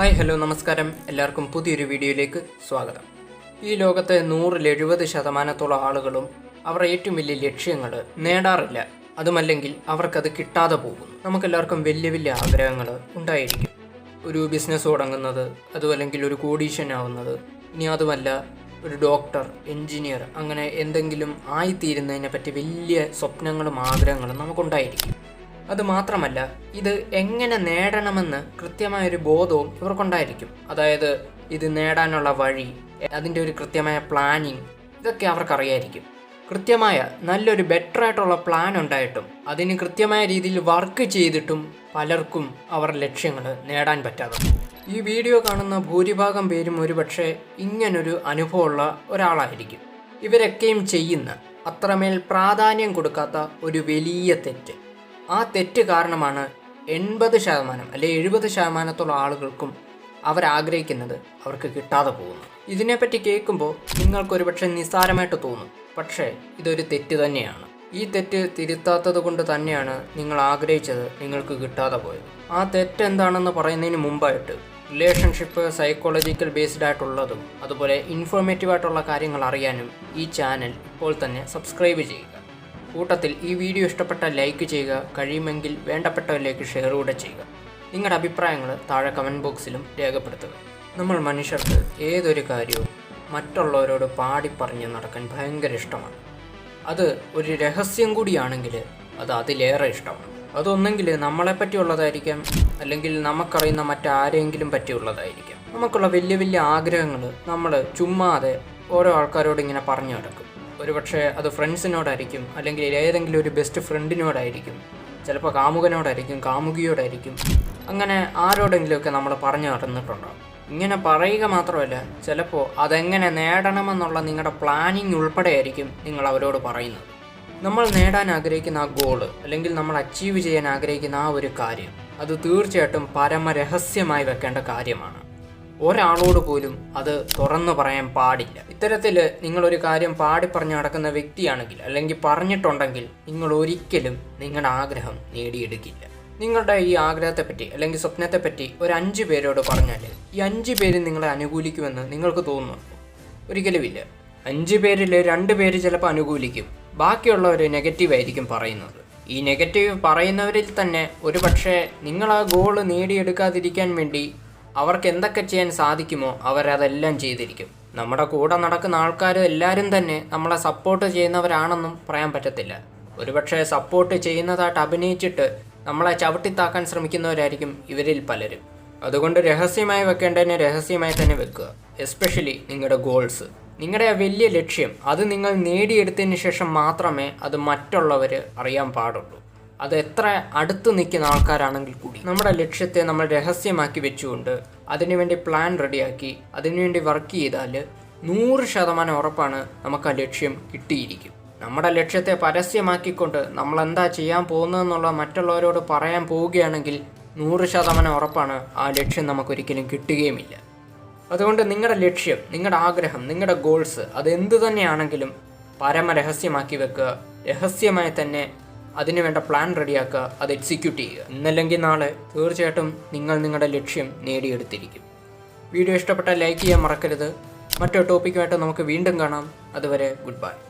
Hi hello നമസ്കാരം. എല്ലാവർക്കും പുതിയൊരു വീഡിയോയിലേക്ക് സ്വാഗതം. ഈ ലോകത്തെ നൂറിൽ എഴുപത് ശതമാനത്തോളം ആളുകളും അവർ ഏറ്റവും വലിയ ലക്ഷ്യങ്ങൾ നേടാറില്ല. അതുമല്ലെങ്കിൽ അവർക്കത് കിട്ടാതെ പോകും നമുക്കെല്ലാവർക്കും വലിയ വലിയ ആഗ്രഹങ്ങൾ ഉണ്ടായിരിക്കും. ഒരു ബിസിനസ് തുടങ്ങുന്നത് അതുമല്ലെങ്കിൽ ഒരു കോടീശ്വനാവുന്നത് ഇനി അതുമല്ല ഒരു ഡോക്ടർ എൻജിനീയർ അങ്ങനെ എന്തെങ്കിലും ആയിത്തീരുന്നതിനെ പറ്റി വലിയ സ്വപ്നങ്ങളും ആഗ്രഹങ്ങളും നമുക്കുണ്ടായിരിക്കും. അത് മാത്രമല്ല ഇത് എങ്ങനെ നേടണമെന്ന് കൃത്യമായ ഒരു ബോധവും ഇവർക്കുണ്ടായിരിക്കും. അതായത് ഇത് നേടാനുള്ള വഴി അതിന്റെ ഒരു കൃത്യമായ പ്ലാനിങ് ഇതൊക്കെ അവർക്കറിയായിരിക്കും. കൃത്യമായ നല്ലൊരു ബെറ്റർ ആയിട്ടുള്ള പ്ലാൻ ഉണ്ടായിട്ടും അതിന് കൃത്യമായ രീതിയിൽ വർക്ക് ചെയ്തിട്ടും പലർക്കും അവർ ലക്ഷ്യങ്ങൾ നേടാൻ പറ്റാതെ ഈ വീഡിയോ കാണുന്ന ഭൂരിഭാഗം പേരും ഒരുപക്ഷെ ഇങ്ങനൊരു അനുഭവമുള്ള ഒരാളായിരിക്കും. ഇവരൊക്കെയും ചെയ്യുന്ന അത്രമേൽ പ്രാധാന്യം കൊടുക്കാത്ത ഒരു വലിയ തെറ്റ്. ആ തെറ്റ് കാരണമാണ് എൺപത് ശതമാനം അല്ലെങ്കിൽ എഴുപത് ശതമാനത്തോളം ആളുകൾക്കും അവരാഗ്രഹിക്കുന്നത് അവർക്ക് കിട്ടാതെ പോകുന്നു ഇതിനെപ്പറ്റി കേൾക്കുമ്പോൾ നിങ്ങൾക്കൊരു പക്ഷേ നിസ്സാരമായിട്ട് തോന്നും. പക്ഷേ ഇതൊരു തെറ്റ് തന്നെയാണ്. ഈ തെറ്റ് തിരുത്താത്തത് കൊണ്ട് തന്നെയാണ് നിങ്ങൾ ആഗ്രഹിച്ചത് നിങ്ങൾക്ക് കിട്ടാതെ പോയത്. ആ തെറ്റ് എന്താണെന്ന് പറയുന്നതിന് മുമ്പായിട്ട് റിലേഷൻഷിപ്പ് സൈക്കോളജിക്കൽ ബേസ്ഡ് ആയിട്ടുള്ളതും അതുപോലെ ഇൻഫോർമേറ്റീവ് ആയിട്ടുള്ള കാര്യങ്ങൾ അറിയാനും ഈ ചാനൽ ഇപ്പോൾ തന്നെ സബ്സ്ക്രൈബ് ചെയ്യുക. കൂട്ടത്തിൽ ഈ വീഡിയോ ഇഷ്ടപ്പെട്ട ലൈക്ക് ചെയ്യുക കഴിയുമെങ്കിൽ വേണ്ടപ്പെട്ടവരിലേക്ക് ഷെയർ കൂടെ ചെയ്യുക. നിങ്ങളുടെ അഭിപ്രായങ്ങൾ താഴെ കമന്റ് ബോക്സിലും രേഖപ്പെടുത്തുക. നമ്മൾ മനുഷ്യർക്ക് ഏതൊരു കാര്യവും മറ്റുള്ളവരോട് പാടി പറഞ്ഞ് നടക്കാൻ ഭയങ്കര ഇഷ്ടമാണ്. അത് ഒരു രഹസ്യം കൂടിയാണെങ്കിൽ അത് അതിലേറെ ഇഷ്ടമാണ്. അതൊന്നെങ്കിൽ നമ്മളെ പറ്റിയുള്ളതായിരിക്കാം അല്ലെങ്കിൽ നമുക്കറിയുന്ന മറ്റാരെങ്കിലും പറ്റിയുള്ളതായിരിക്കാം. നമുക്കുള്ള വലിയ വലിയ ആഗ്രഹങ്ങൾ നമ്മൾ ചുമ്മാതെ ഓരോ ആൾക്കാരോട് ഇങ്ങനെ പറഞ്ഞു നടക്കും. ഒരുപക്ഷെ അത് ഫ്രണ്ട്സിനോടായിരിക്കും അല്ലെങ്കിൽ ഏതെങ്കിലും ഒരു ബെസ്റ്റ് ഫ്രണ്ടിനോടായിരിക്കും ചിലപ്പോൾ കാമുകനോടായിരിക്കും കാമുകിയോടായിരിക്കും. അങ്ങനെ ആരോടെങ്കിലുമൊക്കെ നമ്മൾ പറഞ്ഞു നടന്നിട്ടുണ്ടാവും. ഇങ്ങനെ പറയുക മാത്രമല്ല ചിലപ്പോൾ അതെങ്ങനെ നേടണമെന്നുള്ള നിങ്ങളുടെ പ്ലാനിങ് ഉൾപ്പെടെയായിരിക്കും നിങ്ങൾ അവരോട് പറയുന്നത്. നമ്മൾ നേടാൻ ആഗ്രഹിക്കുന്ന ആ ഗോൾ അല്ലെങ്കിൽ നമ്മൾ അച്ചീവ് ചെയ്യാൻ ആഗ്രഹിക്കുന്ന ആ ഒരു കാര്യം അത് തീർച്ചയായിട്ടും പരമരഹസ്യമായി വെക്കേണ്ട കാര്യമാണ്. ഒരാളോട് പോലും അത് തുറന്നു പറയാൻ പാടില്ല. ഇത്തരത്തിൽ നിങ്ങളൊരു കാര്യം പാടി പറഞ്ഞു നടക്കുന്ന വ്യക്തിയാണെങ്കിൽ അല്ലെങ്കിൽ പറഞ്ഞിട്ടുണ്ടെങ്കിൽ നിങ്ങൾ ഒരിക്കലും നിങ്ങളുടെ ആഗ്രഹം നേടിയെടുക്കില്ല. നിങ്ങളുടെ ഈ ആഗ്രഹത്തെ പറ്റി അല്ലെങ്കിൽ സ്വപ്നത്തെ പറ്റി ഒരു അഞ്ച് പേരോട് പറഞ്ഞാൽ ഈ അഞ്ച് പേര് നിങ്ങളെ അനുകൂലിക്കുമെന്ന് നിങ്ങൾക്ക് തോന്നുന്നുണ്ടോ? ഒരിക്കലുമില്ല. അഞ്ച് പേരിൽ രണ്ട് പേര് ചിലപ്പോൾ അനുകൂലിക്കും. ബാക്കിയുള്ളവർ നെഗറ്റീവ് ആയിരിക്കും പറയുന്നത്. ഈ നെഗറ്റീവ് പറയുന്നവരിൽ തന്നെ ഒരു പക്ഷേ നിങ്ങൾ ആ ഗോൾ നേടിയെടുക്കാതിരിക്കാൻ വേണ്ടി അവർക്ക് എന്തൊക്കെ ചെയ്യാൻ സാധിക്കുമോ അവരതെല്ലാം ചെയ്തിരിക്കും. നമ്മുടെ കൂടെ നടക്കുന്ന ആൾക്കാർ എല്ലാവരും തന്നെ നമ്മളെ സപ്പോർട്ട് ചെയ്യുന്നവരാണെന്നും പറയാൻ പറ്റത്തില്ല. ഒരുപക്ഷെ സപ്പോർട്ട് ചെയ്യുന്നതായിട്ട് അഭിനയിച്ചിട്ട് നമ്മളെ ചവിട്ടിത്താക്കാൻ ശ്രമിക്കുന്നവരായിരിക്കും ഇവരിൽ പലരും. അതുകൊണ്ട് രഹസ്യമായി വെക്കേണ്ടതിനെ രഹസ്യമായി തന്നെ വെക്കുക. എസ്പെഷ്യലി നിങ്ങളുടെ ഗോൾസ് നിങ്ങളുടെ ആ വലിയ ലക്ഷ്യം അത് നിങ്ങൾ നേടിയെടുത്തതിന് ശേഷം മാത്രമേ അത് മറ്റുള്ളവർ അറിയാൻ പാടുള്ളൂ. അത് എത്ര അടുത്ത് നിൽക്കുന്ന ആൾക്കാരാണെങ്കിൽ കൂടി. നമ്മുടെ ലക്ഷ്യത്തെ നമ്മൾ രഹസ്യമാക്കി വെച്ചുകൊണ്ട് അതിനുവേണ്ടി പ്ലാൻ റെഡിയാക്കി അതിനുവേണ്ടി വർക്ക് ചെയ്താൽ നൂറ് ശതമാനം ഉറപ്പാണ് നമുക്ക് ആ ലക്ഷ്യം കിട്ടിയിരിക്കും. നമ്മുടെ ലക്ഷ്യത്തെ പരസ്യമാക്കിക്കൊണ്ട് നമ്മൾ എന്താ ചെയ്യാൻ പോകുന്നതെന്നുള്ള മറ്റുള്ളവരോട് പറയാൻ പോവുകയാണെങ്കിൽ നൂറ് ശതമാനം ഉറപ്പാണ് ആ ലക്ഷ്യം നമുക്കൊരിക്കലും കിട്ടുകയുമില്ല. അതുകൊണ്ട് നിങ്ങളുടെ ലക്ഷ്യം നിങ്ങളുടെ ആഗ്രഹം നിങ്ങളുടെ ഗോൾസ് അത് എന്തു തന്നെയാണെങ്കിലും പരമരഹസ്യമാക്കി വെക്കുക. രഹസ്യമായി തന്നെ അതിനു വേണ്ട പ്ലാൻ റെഡിയാക്കുക അത് എക്സിക്യൂട്ട് ചെയ്യുക. ഇന്നല്ലെങ്കിൽ നാളെ തീർച്ചയായിട്ടും നിങ്ങൾ നിങ്ങളുടെ ലക്ഷ്യം നേടിയെടുത്തിരിക്കും. വീഡിയോ ഇഷ്ടപ്പെട്ടാൽ ലൈക്ക് ചെയ്യാൻ മറക്കരുത്. മറ്റൊരു ടോപ്പിക്കുമായിട്ട് നമുക്ക് വീണ്ടും കാണാം. അതുവരെ ഗുഡ് ബൈ